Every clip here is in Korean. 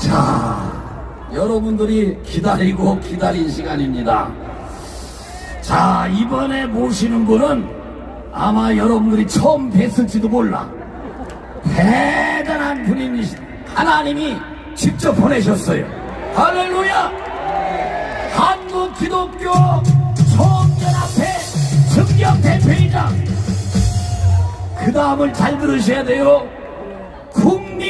자, 여러분들이 기다리고 기다린 시간입니다. 자, 이번에 모시는 분은 아마 여러분들이 처음 뵀을지도 몰라. 대단한 분이 하나님이 직접 보내셨어요. 할렐루야! 한국 기독교 총연합회 증경 대표이장. 그 다음을 잘 들으셔야 돼요. 국민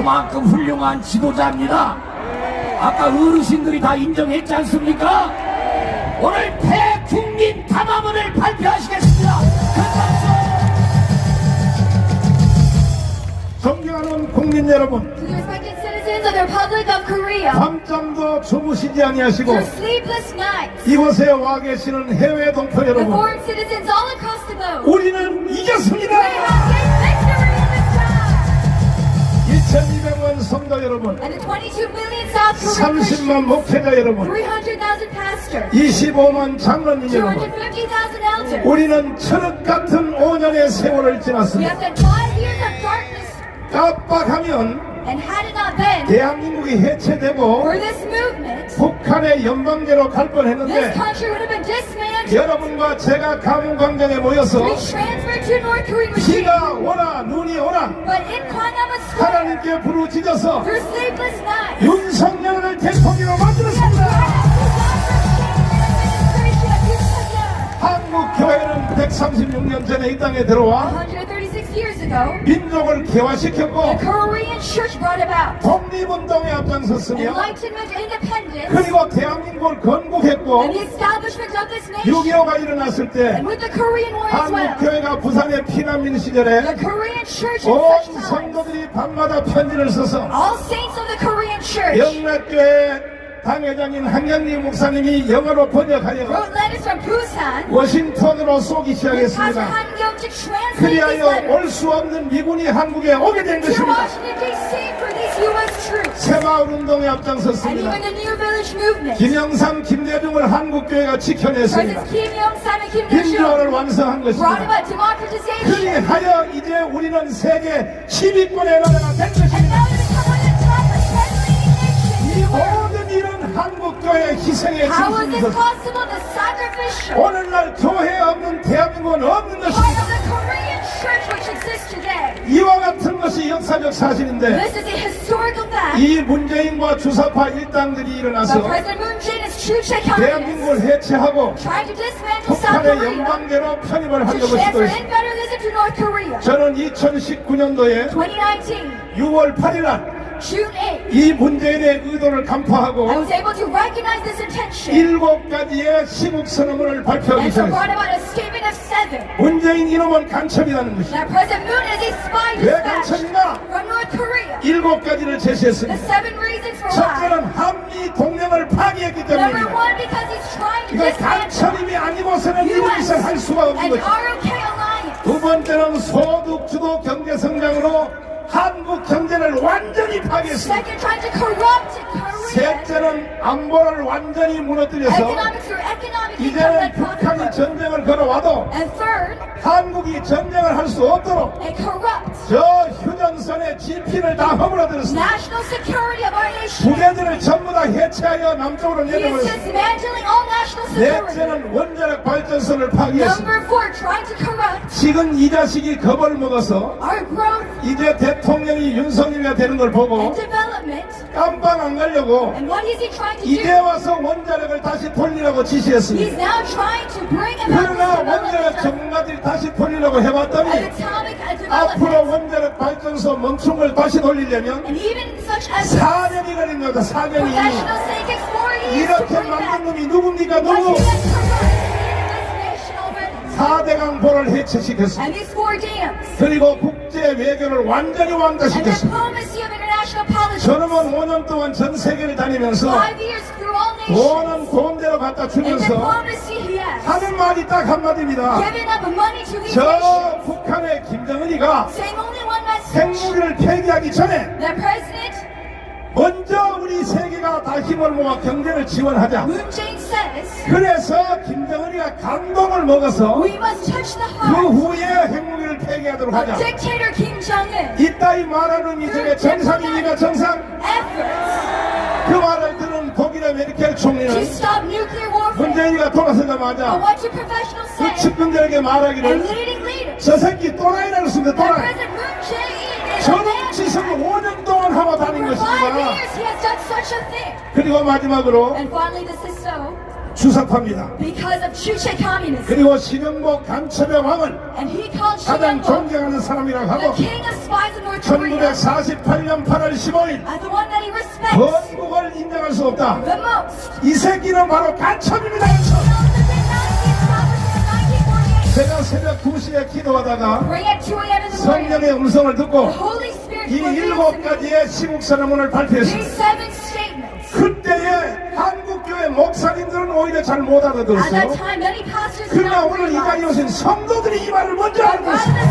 그만큼 훌륭한 지도자입니다. 아까 어르신들이 다 인정했지 않습니까? 오늘 대국민 탐화문을 발표하시겠습니다. 큰 박수! 존경하는 국민 여러분, To the respected citizens of the Republic of Korea, 밤잠도 주무시지 아니하시고 through sleepless nights, 이곳에 와 계시는 해외 동포 the 여러분, foreign citizens all across the globe, 우리는 이겼습니다. 성도 여러분, And the 22 million South Korean 30만 Christians, 목회자 여러분, 300,000 pastors, 25만 장로님 여러분, 250,000 elders, 우리는 철학 같은 5년의 세월을 we 지났습니다. have spent five years of darkness, 깜빡하면 and had it not been 대한민국이 해체되고 for this movement, 북한의 연방제로 갈 this 뻔했는데 country would have been dismantled, 여러분과 제가 감흥광장에 모여서 retransferred to North Korean regime. 비가 오나 눈이 오나 But in Gwangnam Square, 하나님께 부르짖어서 through sleepless nights, 윤석열을 대통령으로 만들었습니다. 한국 교회는 136년 전에 이 땅에 들어와 136 years ago, 민족을 개화시켰고 the Korean church brought about 독립운동에 앞장섰으며 그리고 대한민국을 and 건국했고 the establishment of this nation. 6.25가 일어났을 때 And with the Korean War as 한국 well, 교회가 부산의 피난민 the 시절에 Korean church in 온 성도들이 밤마다 편지를 써서 all saints of the Korean church 영락교회 당회장인 한경리 목사님이 영어로 번역하여 워싱턴으로 쏘기 시작했습니다. 그리하여 올 수 없는 미군이 한국에 오게 된 것입니다. 새마을 운동에 앞장섰습니다. 김영삼, 김대중을 한국교회가 지켜냈습니다. 민주화를 완성한 것입니다. 그리하여 이제 우리는 세계 10위권의 나라가 된 것입니다. 한국교회의 희생의 sacrificial 오늘날 교회 없는 대한민국은 없는 것입니다. 이와 같은 것이 역사적 사실인데. 이 문재인과 주사파 일당들이 일어나서 대한민국을 해체하고 북한의 Korea 연방제로 편입을 하려고 시도 했습니다. Korea. 저는 2019년도에 2019, 6월 8일 날이 June 8th, 문재인의 의도를 I 간파하고 was able to recognize this intention 일곱 가지의 시국 선언문을 발표하기 and so 시작했습니다. brought about a statement of seven. 문재인 이놈은 간첩이라는 것이 That President Moon is a spy 왜 dispatched 간첩인가? from North Korea. 일곱 가지를 The 제시했습니다. seven reasons for why. 첫째는 한미 동맹을 Number 때문입니다. one, because he's trying to 이거 dismantle 간첩임이 아니고서는 이런 U.S. 짓을 할 수가 없는 and 것입니다. ROK alliance. 두 번째는 소득 주도 경제 성장으로 경제를 완전히 파괴했습니다. 셋째는 안보를 완전히 무너뜨려서 이제는 profit. 전쟁을 걸어와도 And third, 한국이 전쟁을 할 수 없도록 corrupt 저 휴전선의 지피를 다 허물어들었습니다. national security of our nation. 부대들을 전부 다 해체하여 남쪽으로 He is 내려버렸습니다. dismantling all national security. 넷째는 원자력 발전소를 파괴했습니다. Number four, trying to corrupt 지금 이 자식이 겁을 먹어서 our growth 이제 대통령이 윤석열이가 되는 걸 보고 and development. 깜빵 안 가려고 And what is he trying to 이제 do? 와서 원자력을 다시 돌리라고 지시했습니다. now trying to bring about 그러나 원자력 전문가들이 다시 돌리려고 해봤더니 앞으로. 원자력 발전소 멈춘 걸 다시 돌리려면 And even such as 4년이 걸린 거다 4년이 professionals say it takes four years to 이렇게 만든. 놈이 누굽니까 누구 he has corrupted this nation already. 4대강 보를 해체시켰습니다. 그리고 국, 국제 외교를 완전히 and 완화시켰습니다. 저놈은 5년 동안 전 세계를 다니면서 돈은. 돈대로 갖다 주면서 하는 말이 딱 한마디입니다. 저 북한의 김정은이가. 핵무기를 폐기하기 전에 The president, 먼저 우리 세계가 다 힘을 모아 경제를 지원하자. 그래서 김정은이가 감동을 먹어서 그 후에 핵무기를 폐기하도록 하자. 이따위 말하는 이 중에 정상입니까 정상? 그 말을 들은 독일의 메르켈 총리는. 문재인이가 돌아서자마자 그? 측근들에게 말하기를. 저 새끼 또라이라고 했습니다 또라이 madman. 짓을 5년 동안 하고 다닌 For five 것입니다. 그리고 마지막으로 communism. 그리고 신영복 간첩의 왕은 And he called 가장 존경하는 사람이라고 하고 king of spies in North Korea 1948년 8월 15일 as the one that he respects 건국을 인정할 수 없다. 이 새끼는 바로 간첩입니다 He 간첩 knows the big Nazi established in 1948. 제가 새벽 2시에 기도하다가 Praying at 2 a.m. in the morning. 성령의 음성을 듣고 이 일곱 가지의 시국 선언문을 발표했습니다. 그때에 한국교회 목사님들은 오히려 잘 못 알아들었어요. 그러나 오늘 이 자리에 오신 성도들이 이 말을 먼저 알고 있습니다.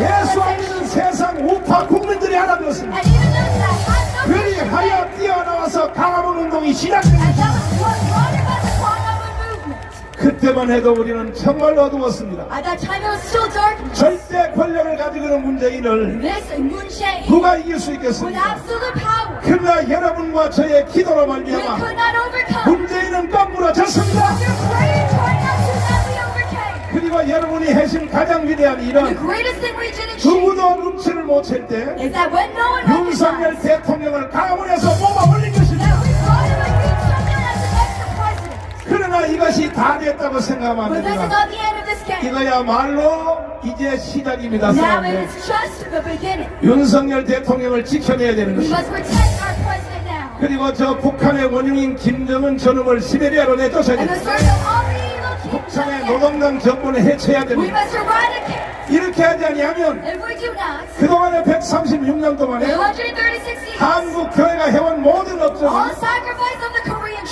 예수 안 믿는 세상 우파 국민들이 알아들었습니다. faith, 그리 하여 뛰어나와서 강화문 운동이 시작됩니다. 그때만 해도 우리는 정말 어두웠습니다. At that time, it was still darkness. 절대 권력을 가지고 있는 문재인을 This Moon Jae-in, 누가 이길 수 with 있겠습니까? absolute power, 그러나 여러분과 저의 기도로 we 말미암아 could not overcome. 문재인은 prayer us, overcame. 그리고 여러분이 해신 가장 위대한 The 일은 greatest thing we did achieve 누구도 눈치를 못 챌 때 is that when no one 윤석열 recognized 대통령을 강원에서 뽑아 올린 것입 이것이 다 됐다고 game. 이거야말로 이제 시작입니다. 윤석열 대통령을 지켜내야 되는 것입니다. 그리고 저 북한의 원흉인 김정은 저놈을 시베리아로 내쫓아야 됩니다. 북한의. 노동당 정권을 해체해야 됩니다. 이렇게 하지 아니하면 그동안의 136년 the 동안에 136 years, 한국 교회가 해온 모든 업적은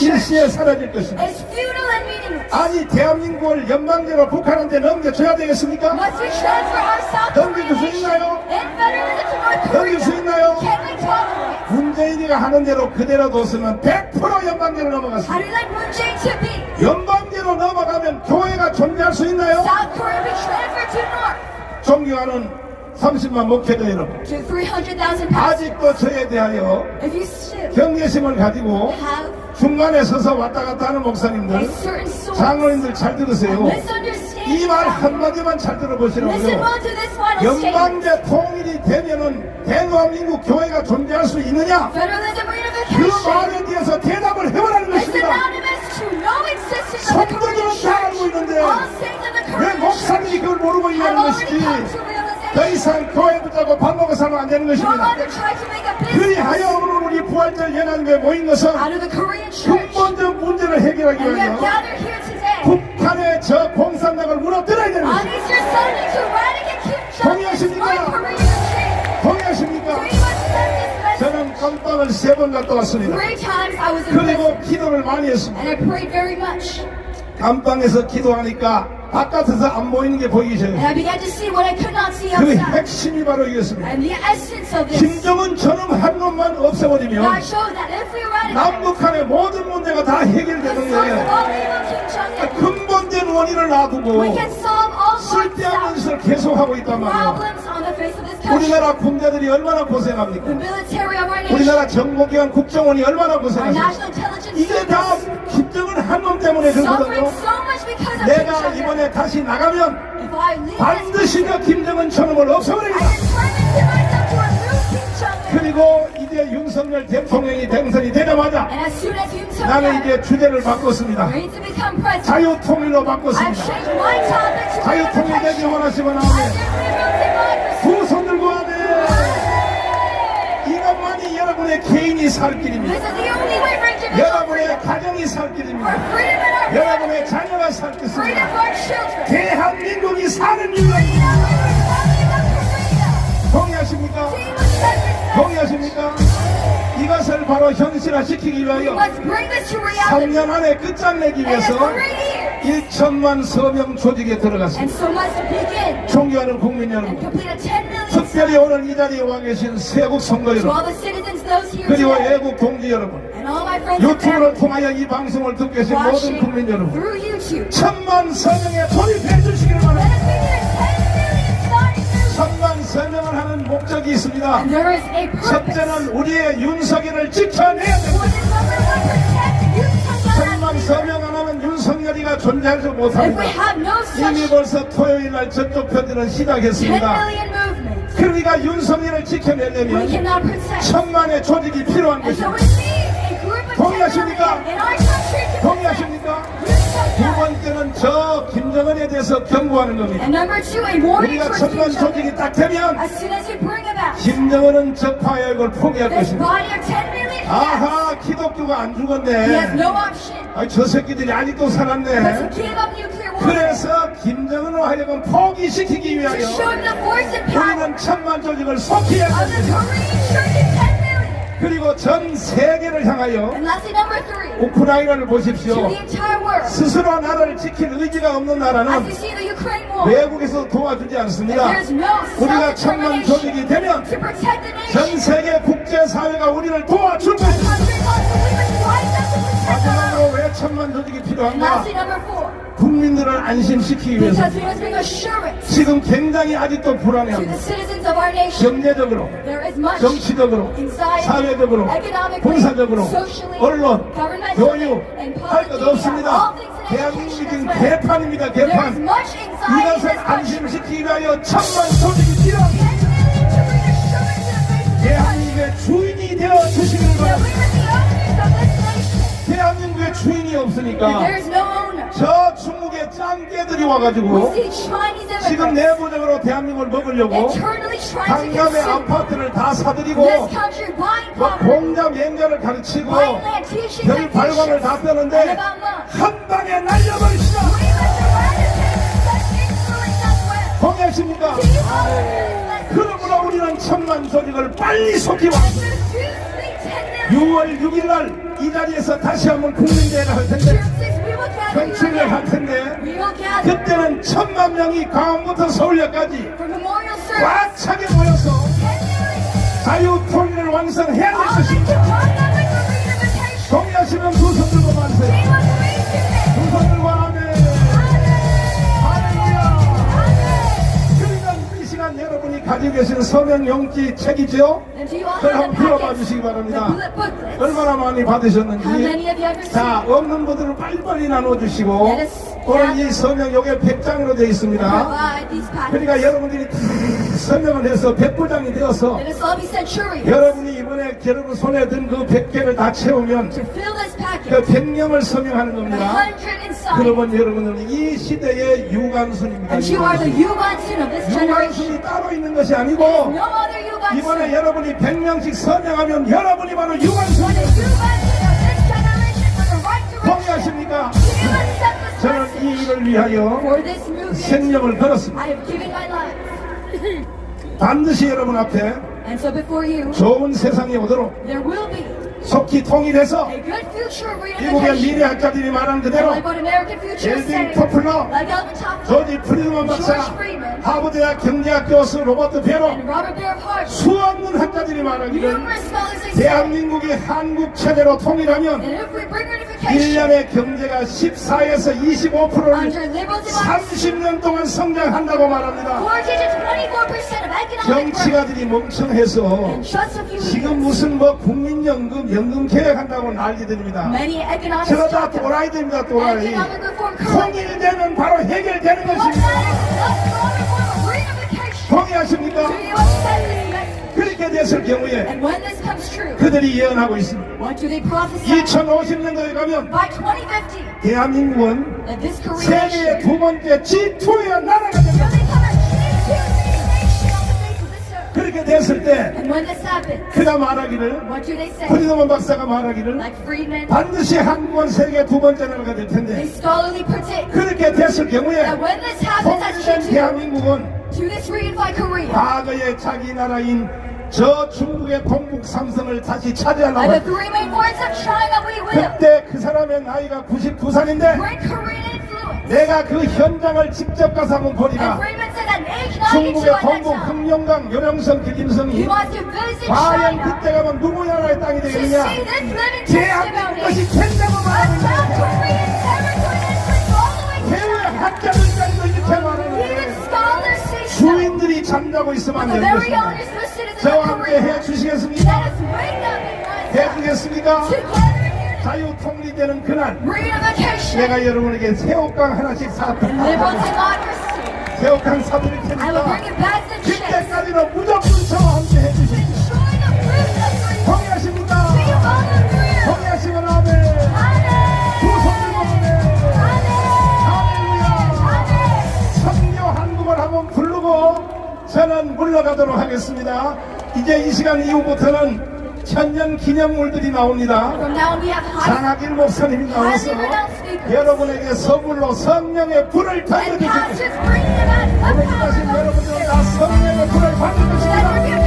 일시에 사라질 것입니다. is futile and meaningless. 아니 대한민국을 연방제로 북한한테 넘겨줘야 되겠습니까? Must we transfer our South Korean 넘길 수 있나요? to North 넘길 수? 있나요? Can we tolerate? 문재인이가 하는 대로 그대로 뒀으면 100% 연방제로 How 넘어갔습니다. do you like Moon Jae to be? 연방제로 넘어가면 교회가 존재할 수 있나요? South Korea be transferred to North 존경하는 30만 목회자 여러분 to 300,000 pastors. 아직도 저에 대하여 If you still 경계심을 가지고 have 중간에 서서 왔다 갔다 하는 목사님들 장로님들 잘 들으세요 이 말. 한마디만 잘 들어보시라고요. 연방제 통일이 되면은 대한민국 교회가 존재할 수 있느냐 그 말에 대해서 대답을 해보라는 것입니다 성도들은 다 알고. 있는데 왜 목사님이 그걸 모르고 있냐는 것이지 더. 이상 교회 붙잡고 밥 먹고 살면 안 되는 것입니다 그리하여 부활절 연합에 모인 것은. 근본적 문제를 해결하기 위하여 북한의 저 공산당을 무너뜨려야 되는 것입니다 동의하십니까? 동의하십니까? 저는 깜빵을 세 번 갔다 왔습니다 그리고 기도를 많이 했습니다 감방에서 기도하니까 바깥에서 안 보이는 게 보이기 see 그. 핵심이 바로 this 김정은 저놈 한 놈만 없애버리면 남북한의 모든 문제가 다 해결되는 거예요. 근본된 원인을 놔두고 쓸데없는 짓을 계속하고 있단 말이에요. 우리나라 군대들이 얼마나 고생합니까? 우리나라 정보기관 국정원이 얼마나 고생합니까? 이게 다 한 놈 때문에 Kim 내가. 이번에 다시 나가면 반드시 저 김정은 저놈을 I 없애버립니다. determined to myself to remove Kim Jong-un. 그리고 이제 윤석열 대통령이 당선이 되자마자 나는 이제 주제를 바꿨습니다. 자유통일로 바꿨습니다. 자유통일 되기. 원하시면 하 여러분의 개인이 살 길입니다. 여러분의 가정이 살 길입니다. 여러분의 자녀가 살 길입니다. 대한민국이 사는 길입니다. 동의하십니까? 동의하십니까? 이것을 바로 현실화시키기 위하여 3년 안에 끝장내기 위해서 1천만 서명 조직에 들어갔습니다. 존경하는 국민 여러분, 특별히 오늘 이 자리에 와 계신 세국 선거 여러분, 그리고 애국 동지 여러분, 유튜브를 통하여 이 방송을 듣고 계신 모든 국민 여러분. 천만 서명에 돌입해 주시기를 바랍니다. us begin a 10 million starting movement. 천만 서명을 하는 목적이 있습니다. 첫째는 우리의 윤석열을 지켜내야 됩니다. 천만 서명 안 하면 윤석열이가 존재하지 못합니다. 이미 벌써 토요일 날 저쪽 10 시작했습니다. 그러니까 윤석열을 지켜내려면. 천만의 조직이 필요한 것입니다. we need a group of 10 동의하십니까? 동의하십니까? 두 번째는 저 김정은에 대해서 경고하는 겁니다. 우리가 천만 조직이. 딱 되면 김정은은 적파역을 포기할 this 것입니다. body of 10 million, 아하 기독교가 안 죽었네. no option 아, 저 새끼들이 아직도 살았네. 그래서 김정은을 하여금 포기시키기 위하여 우리는 천만 조직을 the 됩니다. Korean Church in 10 million. 그리고 전 세계를 향하여 우크라이나를 보십시오. 스스로 나라를 지킬 의지가 없는 나라는 외국에서 도와주지 않습니다. 우리가 천만 조직이 되면 전. 세계 국제사회가 우리를 도와줄 것입니다. 마지막으로 왜 천만 조직이 필요한가? 국민들을 안심시키기 위해서 지금 굉장히 아직도 불안해합니다. 경제적으로, 정치적으로, 사회적으로, 군사적으로, 언론, 교육 할 것 없습니다. 대한민국이 지금 well. 개판입니다. 개판. 이것을. 안심시키기 위하여 천만 조직이 필요합니다. 10 million to bring assurance to the face of this country. 대한민국의 주인이 되어 we 바랍니다. 대한민국의 주인이 없으니까. 저 We 와가지고 지금 내부적으로 대한민국을 먹으려고 강남의 아파트를 다 사들이고 뭐 공자 맹자를 가르치고 별 발광을 다 빼는데. 한 방에 well. 동의하십니까? 그러므로 우리는 천만 조직을 빨리 속히 And 완성. so do speak 10 million. 6월 6일 날 이 자리에서 다시 한번 국민대회를 할 텐데 June 6th, we will gather you 현충을 할. 텐데 그때는 천만 명이 강원부터 서울역까지 for memorial service. 꽉 차게 모여서 10 million. 자유 통일을 완성해야 될 것입니다. 동의하시면 두 손 들고 만세요. 가지고 계신 서명 용지 책이죠? 그걸 한번 풀어봐? 주시기 바랍니다. 얼마나 많이 받으셨는지. 자, 없는 분들은 빨리빨리 나눠주시고, 오늘 이 서명 요게 100장으로 되어 있습니다. 그러니까 여러분들이 다 서명을 해서 100부장이 되어서. 여러분이 이번에 여러분 손에 든 그 100개를 다 채우면 그 packet. 100명을 서명하는 겁니다. 그러면 여러분은 이 시대의 유관순입니다. 유관순이 따로 있는 것이 아니고. 이번에 여러분이 100명씩 서명하면 여러분이 바로 유관순이에요. 동의하십니까? 저는 이? 일을 위하여 생명을 걸었습니다. 반드시 여러분 앞에 좋은 세상이 오도록 속히 통일해서 미국의 reunification. 미래 학자들이 말한 그대로 say. 토플러, 조지 프리드먼 박사, 하버드대학 경제학 교수 로버트 베로. 수없는 학자들이 말하기를. 대한민국이 한국 체제로 통일하면 And if we bring reunification 1년의 경제가 14에서 25%를 under liberal democracy, 30년 동안 성장한다고 말합니다. 40 to 24% of economic growth 정치가들이 멍청해서 지금. 무슨 뭐 국민연금, 연금 개혁한다고 난리들입니다. Many economic 저거 다 talk 또라이들입니다, 또라이. economic reform correct. 통일 되면 바로 해결되는 것입니다. 동의하십니까? 그렇게 됐을 경우에 그들이 예언하고 있습니다. what do they prophesy? 2050년도에 가면 By 2050, 대한민국은 nation 두 번째 G2의 나라가 됩니다. 그렇게 됐을 때 And when this happens, 그가 말하기를? 프리드먼 박사가 말하기를 Like 반드시 한국은 세계 두 번째 나라가 될 텐데 그렇게 됐을 경우에 통일된 G2 대한민국은 과거의 자기 나라인 저 중국의 동북 삼성을 다시 차지하려고. 그때 그 사람의 나이가 99살인데 Great Korean influence. 내가 그 현장을 직접 가서 한번 보리라 중국의 동북. 흑룡강 요령성 visit 과연 그때 가면 누구 나라의 땅이 되겠느냐 living 대한민국 것이 된다고 말하는 China. 학자들까지도 이렇게 말하는. 주인들이 잠자고 있으면 안 되는 것입니다 저와 함께. 해주시겠습니까? 해주겠습니까? 자유 통일되는 그날. 내가 여러분에게 새우깡 하나씩 democracy. 새우깡 사드릴 테니까. 그때까지는 무조건 저와 함께 해주십시오. 동의하십니까? 동의하시면 아멘 Amen. 두 손들고 아멘 할렐루야 Amen. 선교 한국을 한번 부르고 저는 물러가도록 하겠습니다 이제 이 시간 이후부터는 천년 기념물들이 나옵니다. 장학일 목사님이 나와서 여러분에게 선물로 성령의 불을 out of 오늘 power. 여러분들은 다 성령의 불을 받는 것입니다